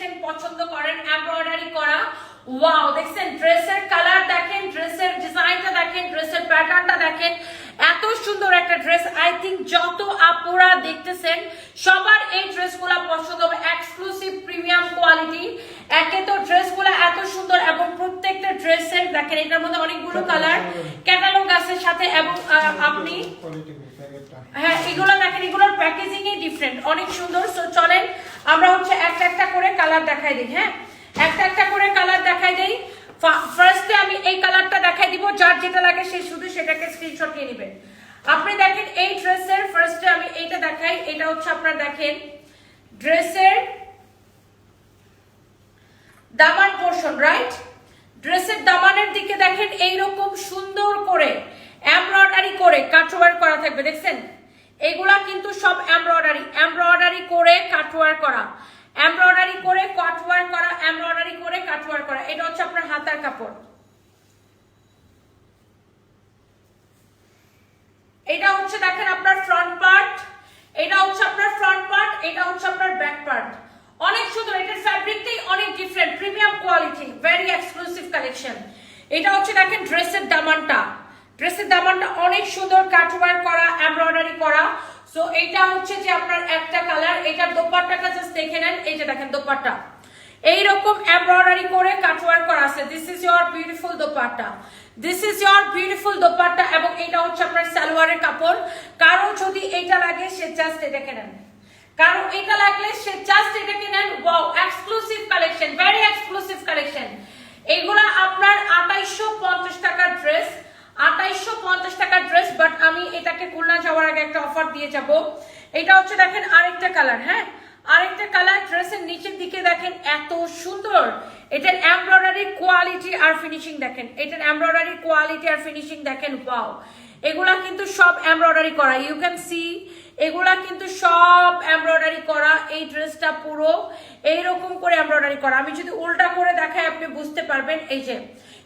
Collection পছন্দ করেন embroidery করা। ওয়াও দেখছেন ড্রেসের কালার দেখেন ড্রেসের ডিজাইনটা দেখেন ড্রেসের প্যাটার্নটা দেখেন। এত সুন্দর একটা ড্রেস আই থিঙ্ক যত আপুরা দেখতেছেন সবার এই ড্রেসগুলো পছন্দ হবে এক্সক্লুসিভ প্রিমিয়াম কোয়ালিটি একে তো ড্রেসগুলো এত সুন্দর এবং প্রত্যেকটা ড্রেসের দেখেন এটার মধ্যে অনেকগুলো কালার ক্যাটালগ আছে সাথে এবং আপনি হ্যাঁ এগুলো দেখেন এগুলোর প্যাকেজিং এ ডিফারেন্ট অনেক সুন্দর। সো চলেন আমরা হচ্ছে একটা একটা করে কালার দেখাই দিই হ্যাঁ? একটা একটা করে কালার দেখাই দিই। ফার্স্টে আমি এই কালারটা দেখাই দিব, যার যেটা লাগে সে শুধু সেটাকে স্ক্রিনশট নিয়ে নেবেন আপনি দেখেন এই ড্রেসের ফার্স্টে আমি এইটা দেখাই, এটা হচ্ছে আপনার দেখেন। ড্রেসের দামান পোর্শন রাইট ড্রেসের দামানের দিকে দেখেন, এইরকম সুন্দর করে এমব্রয়ডারি করে কাটওয়ার করা থাকবে, দেখছেন? এগুলা কিন্তু সব এমব্রয়ডারি এমব্রয়ডারি করে কাটওয়ার করা। এমব্রয়ডারি করে কাটওয়ার করা এমব্রয়ডারি করে কাটওয়ার করা। এটা হচ্ছে আপনার হাতার কাপড়। এটা হচ্ছে দেখেন আপনার ফ্রন্ট পার্ট এটা হচ্ছে আপনার ফ্রন্ট পার্ট এটা হচ্ছে আপনার ব্যাক পার্ট অনেক সুন্দর, এটার ফ্যাব্রিকটাই অনেক different premium quality very exclusive collection এটা হচ্ছে দেখেন ড্রেসের দামানটা। ড্রেসের দামানটা অনেক সুন্দর কাটওয়ার করা এমব্রয়ডারি করা। সো এটা হচ্ছে যে আপনার একটা কালার এটার দোপাট্টাটা জাস্ট দেখে নেন। এই যে দেখেন দোপাট্টা। এইরকম এমব্রয়ডারি করে কাটওয়ার করা আছে। This is your beautiful dupatta. This is your beautiful dupatta এবং এটা হচ্ছে আপনার সালোয়ারের কাপড়। কারও যদি এটা লাগে, সে জাস্ট এটাকে নেন। কারও এটা লাগলে, সে জাস্ট এটাকে নেন। Wow exclusive collection very exclusive collection এগুলা আপনার আঠাইশো পঞ্চাশ টাকার ড্রেস আঠাইশো পঞ্চাশ টাকার ড্রেস বাট আমি এটাকে খুলনা যাওয়ার আগে একটা অফার দিয়ে এটা হচ্ছে দেখেন কালার হ্যাঁ? কালার ড্রেসের নিচের দিকে দেখেন এত সুন্দর। এটার এমব্রয়ডারি কোয়ালিটি আর ফিনিশিং দেখেন। এটার কোয়ালিটি আর ফিনিশিং দেখেন ওয়াও এগুলা কিন্তু সব এমব্রয়ডারি করা। ইউ ক্যান সি এগুলা কিন্তু সব এমব্রয়ডারি করা। এই ড্রেসটা পুরো এইরকম করে এমব্রয়ডারি করা। আমি যদি উল্টা করে দেখাই, আপনি বুঝতে পারবেন। এই যে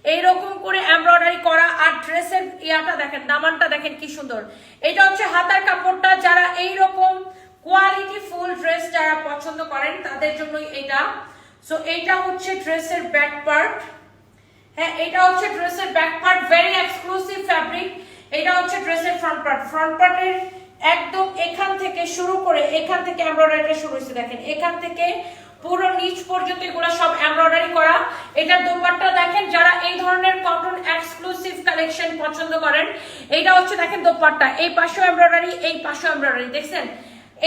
এইরকম করে এমব্রয়ডারি করা আর ড্রেসের ইয়াটা দেখেন, দামানটা দেখেন কি সুন্দর। এটা হচ্ছে হাতার কাপড়টা, যারা এইরকম কোয়ালিটি ফুল ড্রেস যারা পছন্দ করেন, তাদের জন্যই এটা। সো এইটা হচ্ছে ড্রেসের ব্যাক পার্ট হ্যাঁ এটা হচ্ছে ড্রেসের back part very exclusive fabric এটা হচ্ছে ড্রেসের ফ্রন্ট পার্ট ফ্রন্ট পার্টের একদম এখান থেকে শুরু করে, এখান থেকে এমব্রয়ডারিটা শুরু হয়েছে, দেখেন। এখান থেকে পুরো নিচ পর্যন্ত এগুলো সব এমব্রয়ডারি করা। এটার দোপাট্টা দেখেন, যারা এই ধরনের কটন এক্সক্লুসিভ কালেকশন পছন্দ করেন, এইটা হচ্ছে দেখেন দোপাট্টা। এই পাশেও এমব্রয়ডারি এই পাশেও এমব্রয়ডারি দেখছেন?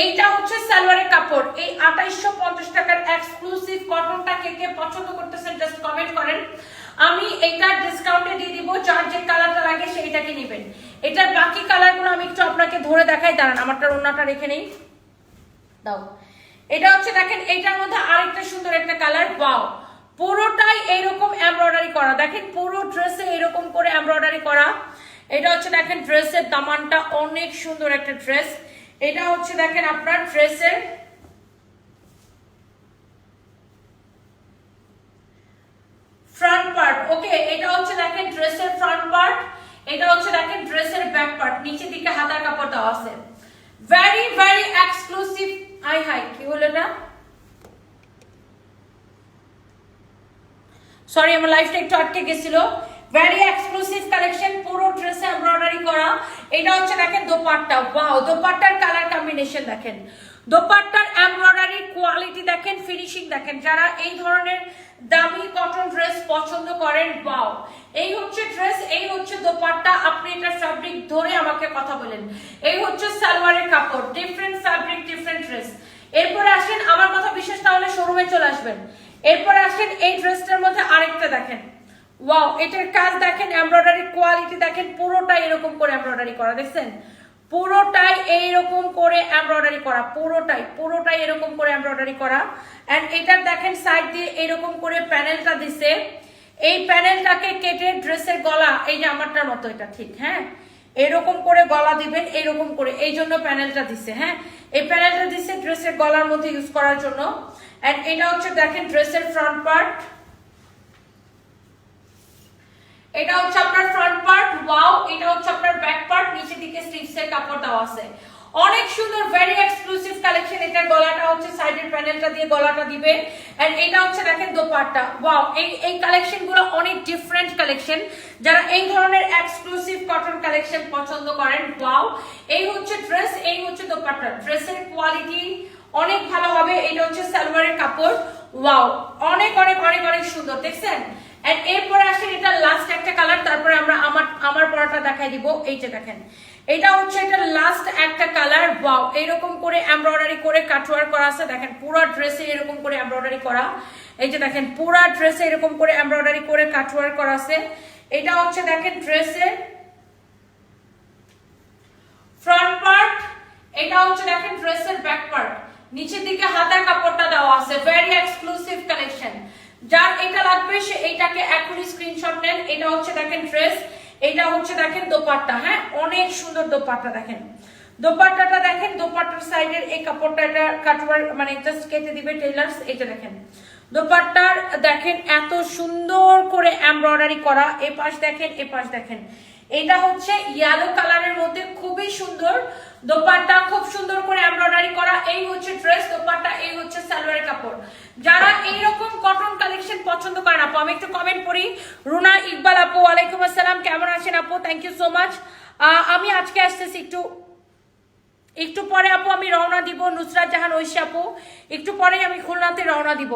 এইটা হচ্ছে সালোয়ারের কাপড়। এই আঠাইশো পঞ্চাশ টাকার এক্সক্লুসিভ কটনটা কে কে পছন্দ করতেছেন জাস্ট কমেন্ট করেন। আমি এইটা ডিসকাউন্টে দিয়ে দিব, যার যে কালারটা লাগে সেইটাকে নেবেন। এটার বাকি কালারগুলো আমি একটু আপনাকে ধরে দেখাই, দাঁড়ান, আমারটা ওনাটা রেখে নেই। দাও। এটা হচ্ছে দেখেন এটার মধ্যে আরেকটা সুন্দর একটা কালার ওয়াও পুরোটাই এইরকম এমব্রয়ডারি করা। দেখেন, পুরো ড্রেসে এরকম করে এমব্রয়ডারি করা। এটা হচ্ছে দেখেন ড্রেসের দামানটা অনেক সুন্দর একটা ড্রেস এটা হচ্ছে দেখেন আপনার ড্রেসের ফ্রন্ট পার্ট ওকে এটা হচ্ছে দেখেন ড্রেসের ফ্রন্ট পার্ট এটা হচ্ছে দেখেন ড্রেসের ব্যাক পার্ট নিচের দিকে হাতার কাপড় দেওয়া আছে। Very very exclusive hi hi, কি হলো না? সরি আমার লাইফটা একটু আটকে গেছিল। ভেরি এক্সক্লুসিভ কালেকশন পুরো ড্রেসে এমব্রয়ডারি করা। এটা হচ্ছে, দেখেন, দোপাট্টা। ওয়াও দোপাট্টার কালার কম্বিনেশন দেখেন। দোপাট্টার এমব্রয়ডারি কোয়ালিটি ফিনিশিং দেখেন, যারা এই ধরনের দামি কটন ড্রেস পছন্দ করেন ওয়াও এই হচ্ছে ড্রেস এই হচ্ছে দোপাট্টা, আপনি এটা ফ্যাব্রিক ধরে আমাকে কথা বলেন। এই হচ্ছে সালোয়ারের কাপড় ডিফারেন্ট ফ্যাব্রিক ডিফারেন্ট ড্রেস এরপরে আসেন, আমার কথা বিশেষ না হলে শোরুমে চলে আসবেন। এরপরে আসেন, এই ড্রেসটার মধ্যে আরেকটা দেখেন। ওয়াও এটার কাজ দেখেন এমব্রয়ডারি কোয়ালিটি দেখেন পুরোটা এরকম করে এমব্রয়ডারি করা, দেখছেন? পুরোটাই এইরকম করে এমব্রয়ডারি করা, পুরোটাই পুরোটাই এরকম করে এমব্রয়ডারি করা। এন্ড এটার দেখেন সাইড দিয়ে এরকম করে প্যানেলটা দিছে। এই প্যানেলটাকে কেটে ড্রেসের গলা, এই যে আমারটার মতো এটা ঠিক হ্যাঁ? এরকম করে গলা দিবেন এরকম করে, এই জন্য প্যানেলটা দিছে হ্যাঁ? এই প্যানেলটা দিছে ড্রেসের গলার মধ্যে ইউজ করার জন্য। এন্ড এটা হচ্ছে দেখেন ড্রেসের ফ্রন্ট পার্ট এটা হচ্ছে আপনার ফ্রন্ট পার্ট ওয়াও এটা হচ্ছে আপনার ব্যাক পার্ট নিচে দিকে স্লিভস এর কাপড় দেওয়া আছে। অনেক সুন্দর ভেরি এক্সক্লুসিভ কালেকশন এটার গলাটা হচ্ছে সাইডের প্যানেলটা দিয়ে গলাটা দিবে। এন্ড এটা হচ্ছে দেখেন দোপাট্টা ওয়াও এই এই কালেকশনগুলো অনেক ডিফারেন্ট কালেকশন যারা এই ধরনের এক্সক্লুসিভ কটন কালেকশন পছন্দ করেন ওয়াও এই হচ্ছে ড্রেস এই হচ্ছে দোপাট্টা। ড্রেসের কোয়ালিটি অনেক ভালো হবে, এটা হচ্ছে সালোয়ারের কাপড় ওয়াও অনেক অনেক অনেক অনেক সুন্দর, দেখছেন? এন্ড এরপরে আসেন এটা লাস্ট একটা কালার তারপরে আমরা আমার আমার পরাটা দেখাই দিব। দেখেন, এটা হচ্ছে এটা লাস্ট একটা কালার এরকম করে এমব্রয়ডারি করে কাটওয়ার করা আছে। দেখেন, পুরো ড্রেসে এরকম করে এমব্রয়ডারি করা। এই যে দেখেন, পুরো ড্রেসে এরকম করে এমব্রয়ডারি করে কাটওয়ার করা আছে। এটা হচ্ছে দেখেন ড্রেসের ফ্রন্ট পার্ট এটা হচ্ছে দেখেন ড্রেসের ব্যাক পার্ট নিচের দিকে হাতার কাপড়টা দেওয়া আছে ভেরি এক্সক্লুসিভ কালেকশন যার এটা সে এইটাকে এখনই স্ক্রিনশট নেন। এটা হচ্ছে দেখেন ড্রেস এটা হচ্ছে দেখেন দোপাট্টা হ্যাঁ? অনেক সুন্দর দোপাট্টা দেখেন। দোপাট্টাটা দেখেন, দোপাট্টার সাইডের এই কাপড়টা এটা কাটওয়ার মানে জাস্ট কেটে দিবে টেলার্স এটা দেখেন। দোপাট্টার দেখেন এত সুন্দর করে এমব্রয়ডারি করা এ পাশ দেখেন এ পাশ দেখেন। এটা হচ্ছে ইয়েলো কালারের মধ্যে খুবই সুন্দর। দোপাট্টা খুব সুন্দর করে এমব্রয়ডারি করা। এই হচ্ছে ড্রেস দোপাট্টা, এই হচ্ছে সালোয়ারের কাপড়। যারা এইরকম কটন কালেকশন পছন্দ করেন, আপু, আমি একটু কমেন্ট করি রুনা ইকবাল আপু, ওয়ালাইকুম আসসালাম। কেমন আছেন আপু? থ্যাংক ইউ সো মাচ আমি আজকে আসতেছি একটু একটু পরে আপু আমি রওনা দিব, নুসরাত জাহান, ঐশী আপু। একটু পরেই আমি খুলনাতে রওনা দিব।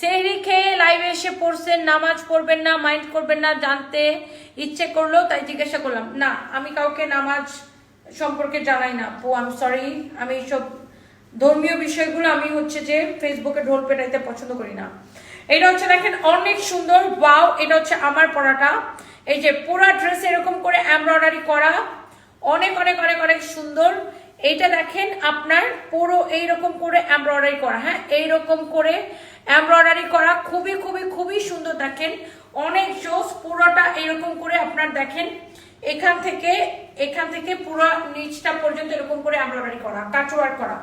সেহরি খেয়ে লাইভে এসে পড়ছেন, নামাজ পড়বেন না মাইন্ড করবেন না, জানতে ইচ্ছে করল, তাই জিজ্ঞাসা করলাম, না, আমি কাউকে নামাজ সম্পর্কে জানাই না, আপু আমি সরি আমি এইসব ধর্মীয় বিষয়গুলো আমি হচ্ছে যে ফেসবুকে ঢোল পেটাইতে পছন্দ করি না। এটা হচ্ছে দেখেন, অনেক সুন্দর ওয়াও এটা হচ্ছে আমার পড়াটা এই যে পুরা ড্রেস এরকম করে এমব্রয়ডারি করা, অনেক অনেক অনেক অনেক সুন্দর। এইটা দেখেন, আপনার পুরো এইরকম করে এমব্রয়ডারি করা হ্যাঁ? এইরকম করে এমব্রয়ডারি করা, খুবই খুবই খুবই সুন্দর দেখেন। অনেক জোস, পুরোটা এরকম করে আপনার দেখেন, এখান থেকে এখান থেকে পুরো নিচটা পর্যন্ত এরকম করে এমব্রয়ডারি করা, কাটওয়ার করা।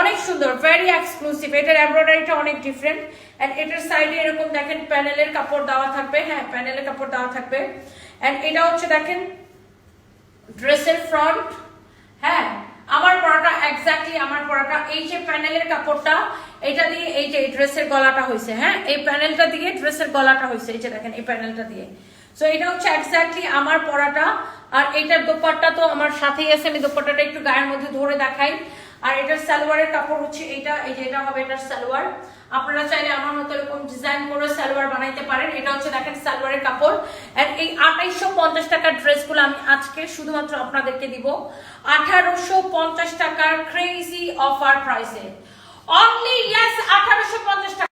অনেক সুন্দর ভেরি এক্সক্লুসিভ এটার এমব্রয়ডারিটা অনেক ডিফারেন্ট অ্যান্ড এটার সাইডে এরকম দেখেন প্যানেলের কাপড় দেওয়া থাকবে হ্যাঁ প্যানেলের কাপড় দেওয়া থাকবে। অ্যান্ড এটা হচ্ছে দেখেন ড্রেসের ফ্রন্ট হ্যাঁ? আমার পরাটা এক্স্যাক্টলি আমার পরাটা, এই যে প্যানেলের কাপড়টা, এটা দিয়ে এই যে ড্রেসের গলাটা হয়েছে হ্যাঁ? এই প্যানেলটা দিয়ে ড্রেসের গলাটা হয়েছে এই যে দেখেন এই প্যানেলটা দিয়ে। সো এটা হচ্ছে এক্স্যাক্টলি আমার পরাটা, আর এটার দোপাট্টা তো আমার সাথেই আছে, আমি দোপাট্টাটা একটু গায়ের মধ্যে ধরে দেখাই। আর এটার সালোয়ারের কাপড় হচ্ছে এটা এই যে এটা হবে এটার সালোয়ার। আপনারা চাইলে আমার মতো এরকম ডিজাইন করে সালোয়ার বানাইতে পারেন। এটা হচ্ছে দেখেন সালোয়ারের কাপড়। আর এই আঠাইশো পঞ্চাশ টাকার ড্রেসগুলো আমি আজকে শুধুমাত্র আপনাদেরকে দিব। আঠারোশো পঞ্চাশ টাকার ক্রেজি অফার প্রাইসে অনলি